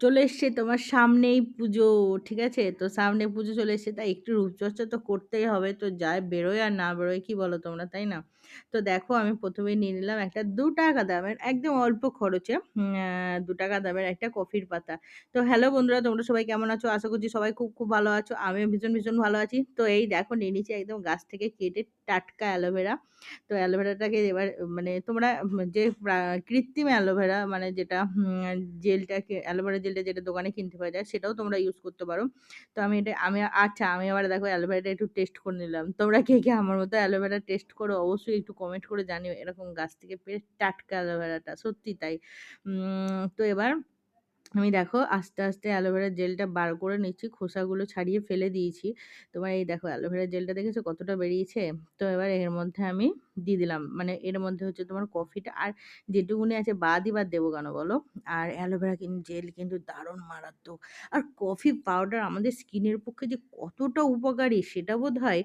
চলে এসছে, তোমার সামনেই পুজো, ঠিক আছে? তো সামনে পুজো চলে এসছে, তাই একটু রূপচর্চা তো করতেই হবে। তো যায় বেরোয় আর না বেরোয় কি বলো তোমরা, তাই না? তো দেখো, আমি প্রথমে নিয়ে নিলাম একটা দু টাকা দামের, একদম অল্প খরচে দু টাকা দামের একটা কফির পাতা। তো হ্যালো বন্ধুরা, তোমরা সবাই কেমন আছো? আশা করছি সবাই খুব খুব ভালো আছো। আমিও ভীষণ ভীষণ ভালো আছি। তো এই দেখো, নিয়ে নিচ্ছি একদম গাছ থেকে কেটে টাটকা অ্যালোভেরা। তো অ্যালোভেরাটাকে এবার মানে তোমরা যে কৃত্রিম অ্যালোভেরা মানে যেটা জেলটাকে, অ্যালোভেরা জেলটা যেটা দোকানে কিনতে পাওয়া যায়, সেটাও তোমরা ইউজ করতে পারো। তো আমি এটা, আমি আচ্ছা আমি আবার দেখো অ্যালোভেরাটা একটু টেস্ট করে নিলাম। তোমরা কে কে আমার মতো অ্যালোভেরা টেস্ট করো, অবশ্যই একটু কমেন্ট করে জানিও এরকম গাছ থেকে পেয়ে টাটকা অ্যালোভেরাটা, সত্যি তাই। তো এবার আমি দেখো আস্তে আস্তে অ্যালোভেরার জেলটা বার করে নিচ্ছি, খোসাগুলো ছাড়িয়ে ফেলে দিয়েছি। তোমার এই দেখো অ্যালোভেরার জেলটা দেখেছ কতটা বেরিয়েছে? তো এবার এর মধ্যে আমি দিয়ে দিলাম মানে এর মধ্যে হচ্ছে তোমার কফিটা আর যেটুকুনি আছে বাদই বাদ দেবো কেন বলো? আর অ্যালোভেরা কিন্তু জেল কিন্তু দারুণ মারাত্মক। আর কফি পাউডার আমাদের স্কিনের পক্ষে যে কতটা উপকারী সেটা বোধ হয়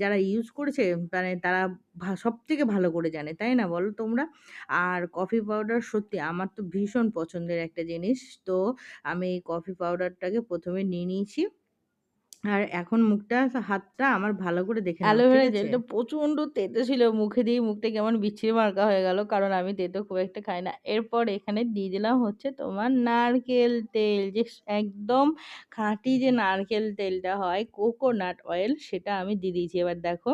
যারা ইউজ করেছে মানে তারা সব থেকে ভালো করে জানে, তাই না বলো তোমরা? আর কফি পাউডার সত্যি আমার তো ভীষণ পছন্দের একটা জিনিস। তো আমি এই কফি পাউডারটাকে প্রথমে নিয়ে নিয়েছি। আর এখন মুখটা হাতটা আমার ভালো করে দেখে অ্যালোভেরা জেলটা প্রচণ্ড তেতো ছিল মুখে দিয়ে মুখটা কেমন বিচ্ছিরি মার্কা হয়ে গেল কারণ আমি তেতো খুব একটা খাই না। এরপর এখানে দিয়ে দিলাম হচ্ছে তোমার নারকেল তেল যে একদম খাঁটি যে নারকেল তেলটা হয় কোকোনাট অয়েল সেটা আমি দিয়ে দিয়েছি। এবার দেখো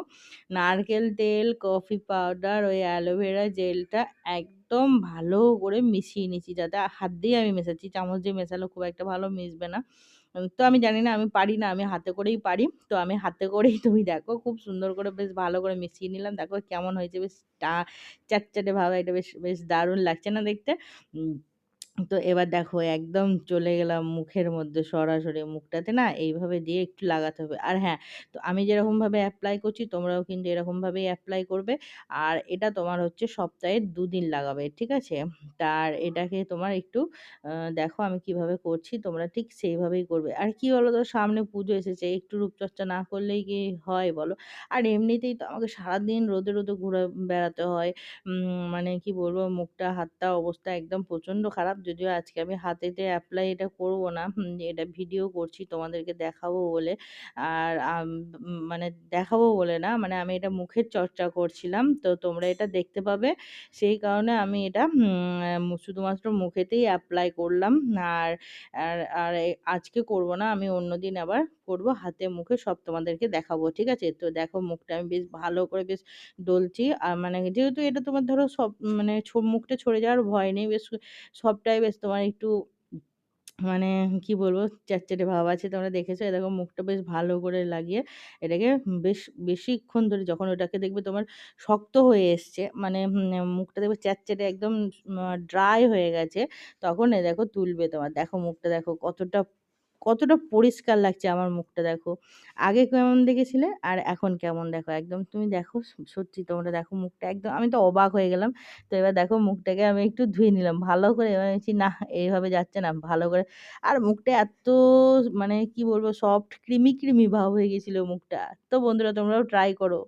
নারকেল তেল কফি পাউডার ওই অ্যালোভেরা জেলটা একদম ভালো করে মিশিয়ে নিয়েছি। যাতে হাত দিয়ে আমি মেশাচ্ছি, চামচ দিয়ে মেশালে খুব একটা ভালো মিশবে না। তো আমি জানি না, আমি পারি না, আমি হাতে করেই পারি। তো আমি হাতে করেই তুমি দেখো, খুব সুন্দর করে বেশ ভালো করে মিশিয়ে নিলাম। দেখো কেমন হয়েছে, বেশ চা চ্যাটচ্যাটে ভাবে, এটা বেশ বেশ দারুণ লাগছে না দেখতে। তো এবার দেখো একদম চলে গেলাম মুখের মধ্যে সরাসরি মুখটাতে না এইভাবে দিয়ে একটু লাগাতে হবে। আর হ্যাঁ তো আমি যেরকমভাবে অ্যাপ্লাই করছি তোমরাও কিন্তু এরকমভাবেই অ্যাপ্লাই করবে। আর এটা তোমার হচ্ছে সপ্তাহে দুদিন লাগাবে, ঠিক আছে? তার এটাকে তোমার একটু দেখো আমি কীভাবে করছি, তোমরা ঠিক সেইভাবেই করবে। আর কি বলো তো সামনে পুজো এসেছে, একটু রূপচর্চা না করলেই কি হয় বলো? আর এমনিতেই তো আমাকে সারাদিন রোদে রোদে ঘুরে বেড়াতে হয়। মানে কি বলব, মুখটা, হাতটা অবস্থা একদম প্রচণ্ড খারাপ। যদিও আজকে আমি হাতেতে অ্যাপ্লাই এটা করব না এটা ভিডিও করছি, তোমাদেরকে দেখাবো বলে। আর মানে দেখাবো বলে না মানে আমি এটা মুখের চর্চা করছিলাম, তো তোমরা এটা দেখতে পাবে। সেই কারণে আমি এটা শুধুমাত্র মুখেতেই অ্যাপ্লাই করলাম। আর আর আর আজকে করব না, আমি অন্যদিন আবার করব, হাতে মুখে সব তোমাদেরকে দেখাবো, ঠিক আছে? তো দেখো মুখটা আমি বেশ ভালো করে বেশ ডলছি। আর মানে যেহেতু এটা তোমার ধরো সব মানে মুখটা ছড়ে যাওয়ার ভয় নেই, বেশ সবটাই বেশ তোমার একটু মানে কি বলব, চ্যাটচ্যাটে ভাব আছে তোমরা দেখেছ? দেখো মুখটা বেশ ভালো করে লাগিয়ে এটাকে বেশ বেশিক্ষণ ধরে যখন ওটাকে দেখবে তোমার শক্ত হয়ে এসছে মানে মুখটা দেখবে চ্যাটচ্যাটে একদম ড্রাই হয়ে গেছে, তখন এ দেখো তুলবে তোমার। দেখো মুখটা দেখো কতটা কতটা পরিষ্কার লাগছে আমার মুখটা দেখো। আগে কেমন দেখেছিলে আর এখন কেমন দেখো? একদম তুমি দেখো সত্যি তোমরা দেখো মুখটা একদম, আমি তো অবাক হয়ে গেলাম। তো এবার দেখো মুখটাকে আমি একটু ধুয়ে নিলাম, ভালো করে এবার দেখছি না এইভাবে যাচ্ছে না, ভালো করে। আর মুখটা এত মানে কি বলব সফট ক্রিমি ক্রিমি ভাব হয়ে গেছিল মুখটা। তো বন্ধুরা তোমরাও ট্রাই করো।